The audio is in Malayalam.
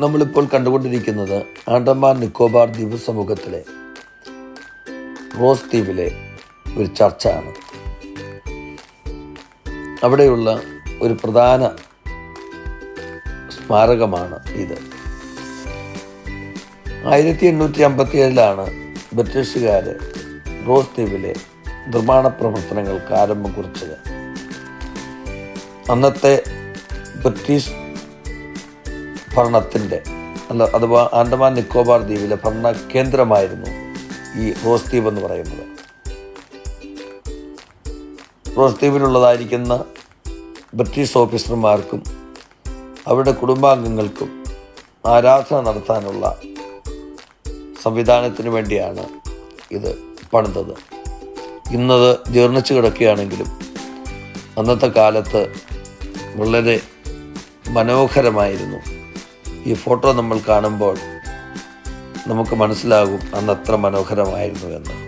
നമ്മളിപ്പോൾ കണ്ടുകൊണ്ടിരിക്കുന്നത് ആൻഡമാൻ നിക്കോബാർ ദ്വീപ് സമൂഹത്തിലെ റോസ് ദ്വീപിലെ ഒരു ചർച്ചയാണ്. അവിടെയുള്ള ഒരു പ്രധാന സ്മാരകമാണ് ഇത്. ആയിരത്തി എണ്ണൂറ്റി അമ്പത്തി ഏഴിലാണ് ബ്രിട്ടീഷുകാർ റോസ് ദ്വീപിലെ നിർമ്മാണ പ്രവർത്തനങ്ങൾക്ക് ആരംഭം കുറിച്ചത്. അന്നത്തെ ബ്രിട്ടീഷ് ഭരണത്തിന്റെ അഥവാ ആൻഡമാൻ നിക്കോബാർ ദ്വീപിലെ ഭരണ കേന്ദ്രമായിരുന്നു ഈ റോസ് ദ്വീപ് എന്ന് പറയുന്നത്. റോസ് ദ്വീപിലുള്ളതായിരിക്കുന്ന ബ്രിട്ടീഷ് ഓഫീസർമാർക്കും അവരുടെ കുടുംബാംഗങ്ങൾക്കും ആരാധന നടത്താനുള്ള സംവിധാനത്തിന് വേണ്ടിയാണ് ഇത് പണിതത്. ഇന്നത് ജീർണിച്ചു കിടക്കുകയാണെങ്കിലും അന്നത്തെ കാലത്ത് വളരെ മനോഹരമായിരുന്നു. ഈ ഫോട്ടോ നമ്മൾ കാണുമ്പോൾ നമുക്ക് മനസ്സിലാകും അന്ന് അത്ര മനോഹരമായിരുന്നു എന്ന്.